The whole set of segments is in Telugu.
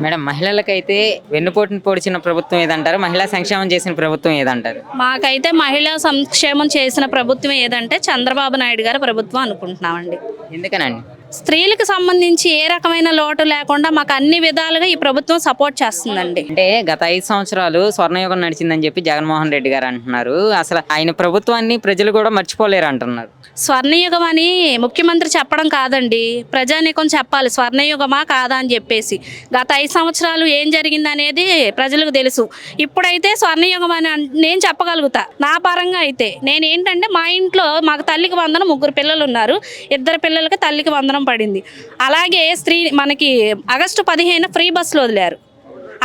మేడం మహిళలకైతే వెన్నుపోటును పొడిచిన ప్రభుత్వం ఏదంటారు? మహిళా సంక్షేమం చేసిన ప్రభుత్వం ఏదంటారు? మాకైతే మహిళా సంక్షేమం చేసిన ప్రభుత్వం ఏదంటే చంద్రబాబు నాయుడు గారి ప్రభుత్వం అనుకుంటున్నామండి. ఎందుకనండి? స్త్రీలకు సంబంధించి ఏ రకమైన లోటు లేకుండా మాకు అన్ని విధాలుగా ఈ ప్రభుత్వం సపోర్ట్ చేస్తుందండి. అంటే గత ఐదు సంవత్సరాలు స్వర్ణయుగం నడిచిందని చెప్పి జగన్మోహన్ రెడ్డి గారు అంటున్నారు. అసలు ఆయన ప్రభుత్వాన్ని ప్రజలు కూడా మర్చిపోలేరు అంటున్నారు. స్వర్ణయుగం అని ముఖ్యమంత్రి చెప్పడం కాదండి. ప్రజానీకం చెప్పాలి. స్వర్ణయుగమా కాదా అని చెప్పేసి. గత ఐదు సంవత్సరాలు ఏం జరిగింది అనేది ప్రజలకు తెలుసు. ఇప్పుడైతే స్వర్ణయుగం అని అన్- నేను చెప్పగలుగుతా. నా పరంగా అయితే నేను ఏంటంటే మా ఇంట్లో మాకు తల్లికి వందనం ముగ్గురు పిల్లలు ఉన్నారు. ఇద్దరు పిల్లలకి తల్లికి వందనం పడింది. అలాగే స్త్రీ మనకి ఆగస్టు పదిహేను ఫ్రీ బస్సులు వదిలారు.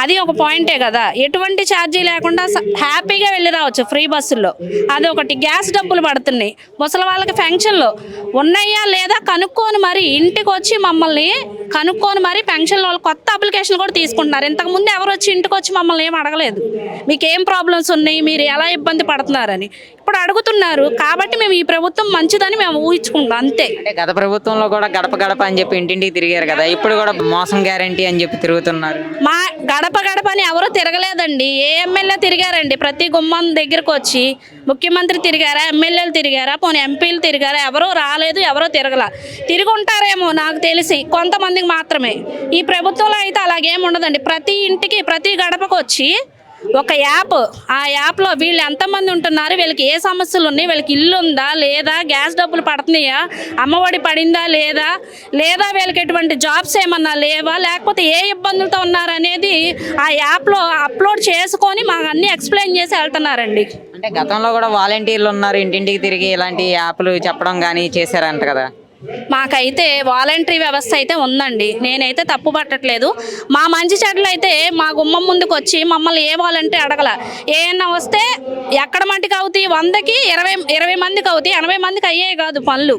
అది ఒక పాయింటే కదా. ఎటువంటి ఛార్జీ లేకుండా హ్యాపీగా వెళ్ళి రావచ్చు ఫ్రీ బస్సుల్లో అది ఒకటి గ్యాస్ డబ్బులు పడుతున్నాయి. ముసలి వాళ్ళకి ఫెన్షన్లు ఉన్నాయా లేదా కనుక్కొని మరి ఇంటికి వచ్చి మమ్మల్ని కనుక్కొని మరి పెన్షన్ వాళ్ళు కొత్త అప్లికేషన్ కూడా తీసుకుంటున్నారు. ఇంతకు ముందు ఎవరు వచ్చి ఇంటికి వచ్చి మమ్మల్ని ఏం అడగలేదు. మీకు ఏం ప్రాబ్లమ్స్ ఉన్నాయి? మీరు ఎలా ఇబ్బంది పడుతున్నారని. ఇప్పుడు అడుగుతున్నారు. కాబట్టి మేము ఈ ప్రభుత్వం మంచిదని మేము ఊహించుకుంటాం అంతే. అంటే గత ప్రభుత్వంలో కూడా గడప గడప అని చెప్పి ఇంటింటికి తిరిగారు కదా. ఇప్పుడు కూడా మోసం గ్యారంటీ అని చెప్పి తిరుగుతున్నారు. మా గడప గడప అని ఎవరు తిరగలేదండి. ఏ ఎమ్మెల్యే తిరిగారండి? ప్రతి గుమ్మం దగ్గరకు వచ్చి ముఖ్యమంత్రి తిరిగారా ఎమ్మెల్యేలు తిరిగారా పోనీ ఎంపీలు తిరిగారా? ఎవరో రాలేదు ఎవరో తిరగల. తిరిగి ఉంటారేమో నాకు తెలిసి కొంతమందికి మాత్రమే. ఈ ప్రభుత్వంలో అయితే అలాగేం ఉండదండి. ప్రతి ఇంటికి ప్రతి గడపకు వచ్చి ఒక యాప్. ఆ యాప్లో వీళ్ళు ఎంతమంది ఉంటున్నారు? వీళ్ళకి ఏ సమస్యలు ఉన్నాయి? వీళ్ళకి ఇల్లు ఉందా? లేదా? గ్యాస్ డబ్బులు పడుతున్నాయా? అమ్మఒడి పడిందా? లేదా? లేదా వీళ్ళకి ఎటువంటి జాబ్స్ ఏమన్నా లేవా? లేకపోతే ఏ ఇబ్బందులతో ఉన్నారనేది ఆ యాప్లో అప్లోడ్ చేసుకొని మాకు అన్నీ ఎక్స్ప్లెయిన్ చేసి వెళ్తున్నారండి. అంటే గతంలో కూడా వాలంటీర్లు ఉన్నారు ఇంటింటికి తిరిగి ఇలాంటి యాప్లు చెప్పడం కానీ చేశారంట కదా? మాకైతే వాలంటరీ వ్యవస్థ అయితే ఉందండి. నేనైతే తప్పు పట్టట్లేదు. మా మంచి చెడ్లు అయితే మా గుమ్మం ముందుకు వచ్చి మమ్మల్ని ఏ వాలంటరీ అడగల. ఏమన్నా వస్తే ఎక్కడ మటుకు అవుతాయి? వందకి ఇరవై ఇరవై మందికి అవుతాయి. ఎనభై మందికి అయ్యే కాదు పనులు.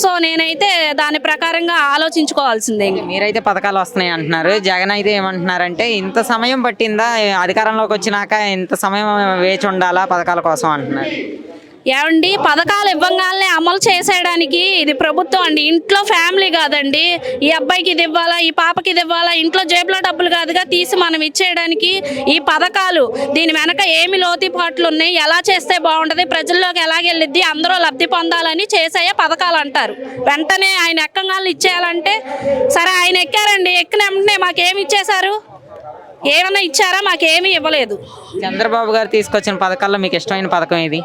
సో నేనైతే దాని ప్రకారంగా ఆలోచించుకోవాల్సిందే. మీరైతే పథకాలు వస్తున్నాయి అంటున్నారు. జగన్ అయితే ఏమంటున్నారంటే ఇంత సమయం పట్టిందా? అధికారంలోకి వచ్చినాక ఇంత సమయం వేచి ఉండాలా పథకాల కోసం అంటున్నారు. ఏమండి? పథకాలు ఇవ్వగానే అమలు చేసేయడానికి ఇది ప్రభుత్వం అండి. ఇంట్లో ఫ్యామిలీ కాదండి. ఈ అబ్బాయికి ఇది ఇవ్వాలా ఈ పాపకి ఇది ఇవ్వాలా ఇంట్లో జేబులో డబ్బులు కాదుగా తీసి మనం ఇచ్చేయడానికి ఈ పథకాలు. దీని వెనక ఏమి లోతుపాట్లు ఉన్నాయి? ఎలా చేస్తే బాగుంటుంది? ప్రజల్లోకి ఎలాగెళ్ళిద్ది అందరూ లబ్ధి పొందాలని చేసే పథకాలు అంటారు. వెంటనే ఆయన ఎక్కగాళ్ళు ఇచ్చేయాలంటే సరే ఆయన ఎక్కారండి. ఎక్కిన వెంటనే మాకేమి ఇచ్చేశారు? ఏమన్నా ఇచ్చారా? మాకేమీ ఇవ్వలేదు. చంద్రబాబు గారు తీసుకొచ్చిన పథకాల్లో మీకు ఇష్టమైన పథకం ఇది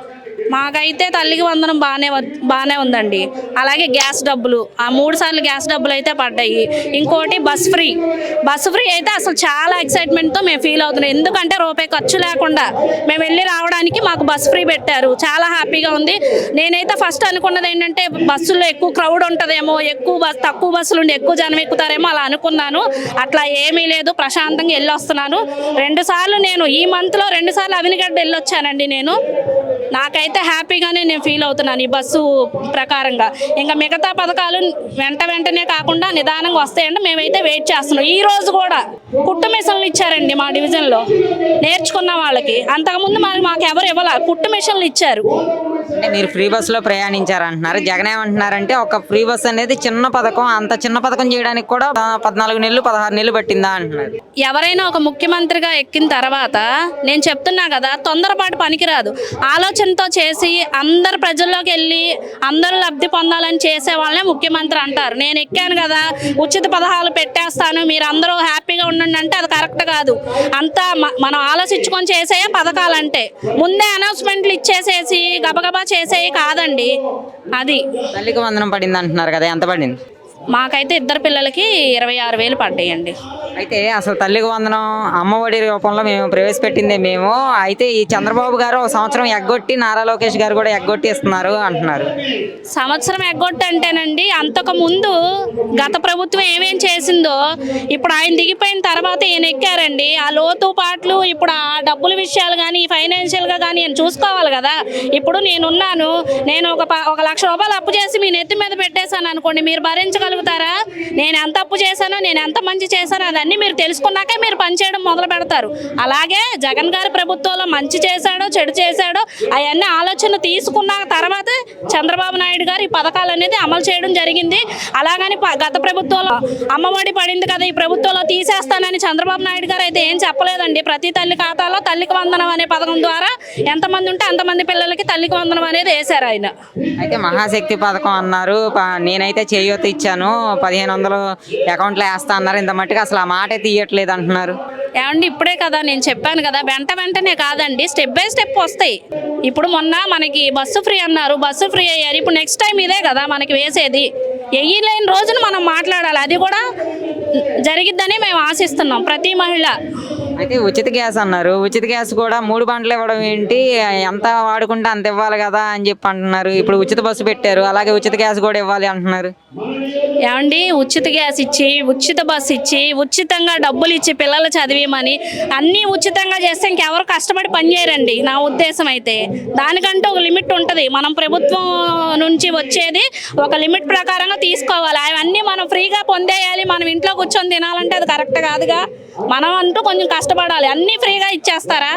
మాకైతే తల్లికి వందనం బాగానే వ- బాగానే ఉందండి. అలాగే గ్యాస్ డబ్బులు. ఆ మూడు సార్లు గ్యాస్ డబ్బులు అయితే పడ్డాయి. ఇంకోటి బస్ ఫ్రీ. బస్ ఫ్రీ అయితే అసలు చాలా ఎక్సైట్మెంట్తో మేము ఫీల్ అవుతున్నాం. ఎందుకంటే రూపాయి ఖర్చు లేకుండా మేము వెళ్ళి రావడానికి మాకు బస్ ఫ్రీ పెట్టారు. చాలా హ్యాపీగా ఉంది. నేనైతే ఫస్ట్ అనుకున్నది ఏంటంటే బస్సుల్లో ఎక్కువ క్రౌడ్ ఉంటుందేమో ఎక్కువ బస్ తక్కువ బస్సులు ఉండి ఎక్కువ జనం ఎక్కుతారేమో అలా అనుకున్నాను. అట్లా ఏమీ లేదు. ప్రశాంతంగా వెళ్ళి వస్తున్నాను రెండు సార్లు నేను ఈ మంత్లో రెండు సార్లు అవినిగడ్డ వెళ్ళొచ్చానండి నేను. నాకైతే హ్యాపీగానే నేను ఫీల్ అవుతున్నాను ఈ బస్సు ప్రకారంగా. ఇంకా మిగతా పథకాలు వెంట వెంటనే కాకుండా నిదానంగా వస్తాయంటే మేమైతే వెయిట్ చేస్తున్నాం. ఈ రోజు కూడా కుట్టు మిషన్లు ఇచ్చారండి మా డివిజన్లో. నేర్చుకున్న వాళ్ళకి. అంతకుముందు మరి మాకు ఎవరు ఇవ్వాల. కుట్టు మిషన్లు ఇచ్చారు. అంటే మీరు ఫ్రీ బస్సులో ప్రయాణించారంటున్నారు. జగన్ ఏమంటున్నారంటే ఒక ఫ్రీ బస్ అనేది చిన్న పథకం అంత చిన్న పథకం చేయడానికి కూడా పద్నాలుగు నెలలు పదహారు నెలలు పట్టిందా అంటున్నారు. ఎవరైనా ఒక ముఖ్యమంత్రిగా ఎక్కిన తర్వాత నేను చెప్తున్నా కదా తొందరపాటు పనికిరాదు. ఆలోచనతో చేసి అందరు ప్రజల్లోకి వెళ్ళి అందరూ లబ్ధి పొందాలని చేసే వాళ్ళనే ముఖ్యమంత్రి అంటారు. నేను ఎక్కాను కదా ఉచిత పదహాలు పెట్టేస్తాను మీరు అందరూ హ్యాపీగా ఉండండి అంటే అది కరెక్ట్ కాదు. అంతా మనం ఆలోచించుకొని చేసే పథకాలంటే. ముందే అనౌన్స్మెంట్లు ఇచ్చేసేసి గబగబా చేసేవి కాదండి. అది. తల్లికి వందనం పడింది అంటున్నారు కదా ఎంత పడింది? మాకైతే ఇద్దరు పిల్లలకి ఇరవై ఆరు వేలు పడ్డాయండి. అయితే అసలు తల్లికి వందనం అమ్మఒడి రూపంలో మేము ప్రవేశపెట్టిందే మేము. అయితే ఈ చంద్రబాబు గారు ఒక సంవత్సరం ఎగ్గొట్టి నారా లోకేష్ గారు కూడా ఎగ్గొట్టి ఇస్తున్నారు అంటున్నారు. సంవత్సరం ఎగ్గొట్టంటేనండి అంతకు ముందు గత ప్రభుత్వం ఏమేం చేసిందో ఇప్పుడు ఆయన దిగిపోయిన తర్వాత ఈయన ఎక్కారండి. ఆ లోతు పాటలు ఇప్పుడు ఆ డబ్బుల విషయాలు కానీ ఫైనాన్షియల్గా కానీ నేను చూసుకోవాలి కదా. ఇప్పుడు నేనున్నాను నేను ఒక ఒక లక్ష రూపాయలు అప్పు చేసి మీ నెత్తి మీద పెట్టేశాను అనుకోండి మీరు భరించగలుగుతారా నేను ఎంత అప్పు చేశానో నేను ఎంత మంచి చేశానో అది మీరు తెలుసుకున్నాకే మీరు పనిచేయడం మొదలు పెడతారు. అలాగే జగన్ గారి ప్రభుత్వంలో మంచి చేశాడో చెడు చేశాడో అవన్నీ ఆలోచన తీసుకున్న తర్వాత చంద్రబాబు నాయుడు గారు ఈ పథకాలు అనేది అమలు చేయడం జరిగింది. అలాగని ప- గత ప్రభుత్వంలో అమ్మఒడి పడింది కదా ఈ ప్రభుత్వంలో తీసేస్తానని చంద్రబాబు నాయుడు గారు అయితే ఏం చెప్పలేదండి. ప్రతి తల్లి ఖాతాలో తల్లికి వందనం అనే పథకం ద్వారా ఎంతమంది ఉంటే అంతమంది పిల్లలకి తల్లికి వందనం అనేది వేశారు ఆయన. అయితే మహాశక్తి పథకం అన్నారు. నేనైతే చేయూత ఇచ్చాను. పదిహేను వందలు అకౌంట్లో వేస్తా అన్నారు. ఇంత మట్టుకు అసలు ఆ మాటే తీయట్లేదు అంటున్నారు. ఏమండి ఇప్పుడే కదా నేను చెప్పాను కదా వెంట వెంటనే కాదండి స్టెప్ బై స్టెప్ వస్తాయి. ఇప్పుడు మొన్న మనకి బస్సు ఫ్రీ అన్నారు. బస్సు ఫ్రీ అయ్యారు. ఇప్పుడు నెక్స్ట్ టైం ఇదే కదా మనకి వేసేది. ఎయ్యలేని రోజున మనం మాట్లాడాలి. అది కూడా జరిగిద్దని మేము ఆశిస్తున్నాం. ప్రతి మహిళ అయితే ఉచిత గ్యాస్ అన్నారు. ఉచిత గ్యాస్ కూడా మూడు బండ్లు ఇవ్వడం ఏంటి? ఎంత వాడుకుంటే అంత ఇవ్వాలి కదా అని చెప్పి అంటున్నారు. ఇప్పుడు ఉచిత బస్సు పెట్టారు. అలాగే ఉచిత గ్యాస్ కూడా ఇవ్వాలి అంటున్నారు. ఏమండి? ఉచిత గ్యాస్ ఇచ్చి ఉచిత బస్సు ఇచ్చి ఉచితంగా డబ్బులు ఇచ్చి పిల్లలు చదివేమని అన్నీ ఉచితంగా చేస్తే ఇంకెవరు కష్టపడి పనిచేయరండి నా ఉద్దేశం అయితే. దానికంటే ఒక లిమిట్ ఉంటుంది. మనం ప్రభుత్వం నుంచి వచ్చేది ఒక లిమిట్ ప్రకారంగా తీసుకోవాలి. అవన్నీ మనం ఫ్రీగా పొందేయాలి. మనం ఇంట్లో కూర్చొని తినాలంటే అది కరెక్ట్ కాదుగా. మనం అంటూ కొంచెం కష్టపడాలి. అన్నీ ఫ్రీగా ఇచ్చేస్తారా?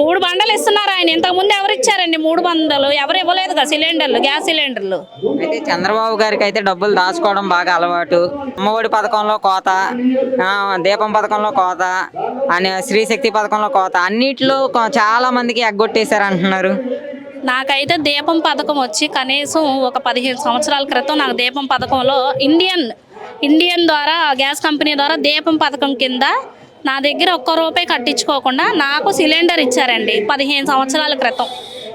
మూడు బండలు ఇస్తున్నారు ఆయన. ఇంతకుముందు ఎవరు ఇచ్చారండి మూడు బండలు? ఎవరు ఇవ్వలేదు కదా సిలిండర్లు గ్యాస్ సిలిండర్లు? అయితే చంద్రబాబు గారికి అయితే డబ్బులు దాచుకోవడం బాగా అలవాటు. అమ్మఒడి పథకంలో కోత దీపం పథకంలో కోత అని శ్రీశక్తి పథకంలో కోత అన్నిట్లో చాలా మందికి ఎగ్గొట్టేశారు అంటున్నారు నాకైతే దీపం పథకం వచ్చి కనీసం ఒక పదిహేను సంవత్సరాల క్రితం నాకు దీపం పథకంలో ఇండియన్ ఇండియన్ ద్వారా గ్యాస్ కంపెనీ ద్వారా దీపం పథకం కింద నా దగ్గర ఒక్క రూపాయి కట్టించుకోకుండా నాకు సిలిండర్ ఇచ్చారండి పదిహేను సంవత్సరాల క్రితం.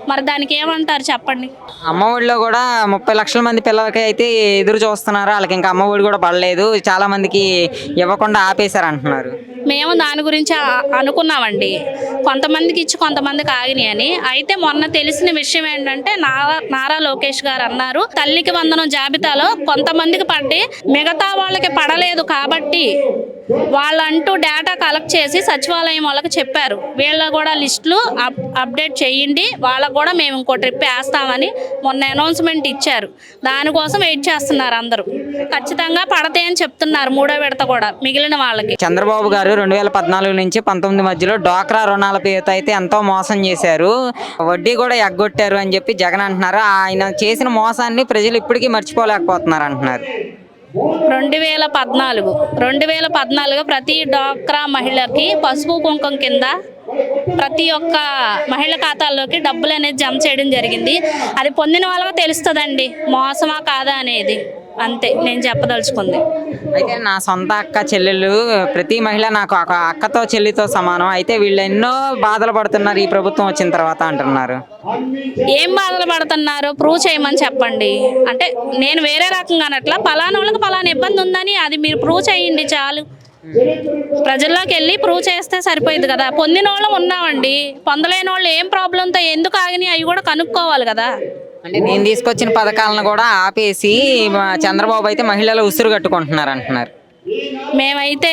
మరి దానికి ఏమంటారు చెప్పండి? అమ్మఒడిలో కూడా ముప్పై లక్షల మంది పిల్లలకి అయితే ఎదురు చూస్తున్నారు. వాళ్ళకి ఇంకా అమ్మఒడి కూడా పడలేదు. చాలా మందికి ఇవ్వకుండా ఆపేశారు అంటున్నారు. మేము దాని గురించి అనుకున్నామండి. కొంతమందికి ఇచ్చి కొంతమందికి ఆగినాయి అని. అయితే మొన్న తెలిసిన విషయం ఏంటంటే నారా నారా లోకేష్ గారు అన్నారు తల్లికి వందనం జాబితాలో కొంతమందికి పడ్డి మిగతా వాళ్ళకి పడలేదు కాబట్టి వాళ్ళంటూ డేటా కలెక్ట్ చేసి సచివాలయం వాళ్ళకి చెప్పారు. వీళ్ళ కూడా లిస్టులు అప్ అప్డేట్ చేయండి. వాళ్ళకు కూడా మేము ఇంకో ట్రిప్ వేస్తామని మొన్న అనౌన్స్మెంట్ ఇచ్చారు. దానికోసం వెయిట్ చేస్తున్నారు అందరూ. ఖచ్చితంగా పడతాయి అని చెప్తున్నారు మూడో విడత కూడా మిగిలిన వాళ్ళకి. చంద్రబాబు గారు రెండు వేల పద్నాలుగు నుంచి పంతొమ్మిది మధ్యలో డ్వాక్రా రుణాల పేరుతో అయితే ఎంతో మోసం చేశారు. వడ్డీ కూడా ఎగ్గొట్టారు అని చెప్పి జగన్ అంటున్నారు. ఆయన చేసిన మోసాన్ని ప్రజలు ఇప్పటికీ మర్చిపోలేకపోతున్నారు అంటున్నారు. రెండు వేల పద్నాలుగు. రెండు వేల పద్నాలుగు ప్రతి డాక్రా మహిళకి పసుపు కుంకుమ కింద ప్రతి ఒక్క మహిళ ఖాతాల్లోకి డబ్బులు అనేది జమ చేయడం జరిగింది. అది పొందిన వాళ్ళకి తెలుస్తుందండి. మోసమా కాదా అనేది. అంతే నేను చెప్పదలుచుకుంది. అయితే నా సొంత అక్క చెల్లెళ్ళు ప్రతి మహిళ నాకు ఒక అక్కతో చెల్లితో సమానం. అయితే వీళ్ళు ఎన్నో బాధలు పడుతున్నారు ఈ ప్రభుత్వం వచ్చిన తర్వాత అంటున్నారు. ఏం బాధలు పడుతున్నారు? ప్రూవ్ చేయమని చెప్పండి. అంటే నేను వేరే రకంగా అనట్లా పలానా వాళ్ళకి పలానా ఇబ్బంది ఉందని అది మీరు ప్రూవ్ చేయండి చాలు. ప్రజల్లోకి వెళ్ళి ప్రూవ్ చేస్తే సరిపోయింది కదా. పొందిన వాళ్ళు ఉన్నామండి. పొందలేని వాళ్ళు ఏం ప్రాబ్లంతో ఎందుకు ఆగినాయి? అవి కూడా కనుక్కోవాలి కదా. అంటే నేను తీసుకొచ్చిన పథకాలను కూడా ఆపేసి మా చంద్రబాబు అయితే మహిళలు ఉసురు కట్టుకుంటున్నారు అంటున్నారు. మేమైతే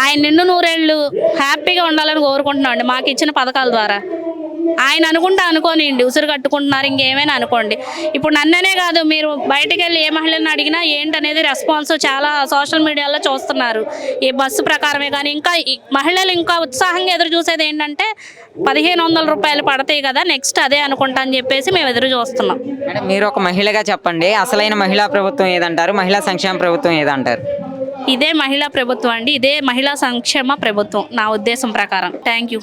ఆయన నిండు నూరేళ్ళు హ్యాపీగా ఉండాలని కోరుకుంటున్నాం అండి మాకు ఇచ్చిన పథకాల ద్వారా. ఆయన అనుకుంటే అనుకోనిండి ఉసురు కట్టుకుంటున్నారు ఇంకేమైనా అనుకోండి. ఇప్పుడు నన్ననే కాదు మీరు బయటికి వెళ్ళి ఏ మహిళని అడిగినా ఏంటనేది రెస్పాన్స్ చాలా సోషల్ మీడియాలో చూస్తున్నారు. ఈ బస్సు ప్రకారమే కానీ ఇంకా మహిళలు ఇంకా ఉత్సాహంగా ఎదురు చూసేది ఏంటంటే పదిహేను వందల రూపాయలు పడతాయి కదా నెక్స్ట్ అదే అనుకుంటా అని చెప్పేసి మేము ఎదురు చూస్తున్నాం. మీరు ఒక మహిళగా చెప్పండి అసలైన మహిళా ప్రభుత్వం ఏదంటారు మహిళా సంక్షేమ ప్రభుత్వం ఏదంటారు? ఇదే మహిళా ప్రభుత్వం అండి ఇదే మహిళా సంక్షేమ ప్రభుత్వం నా ఉద్దేశం ప్రకారం. Thank you.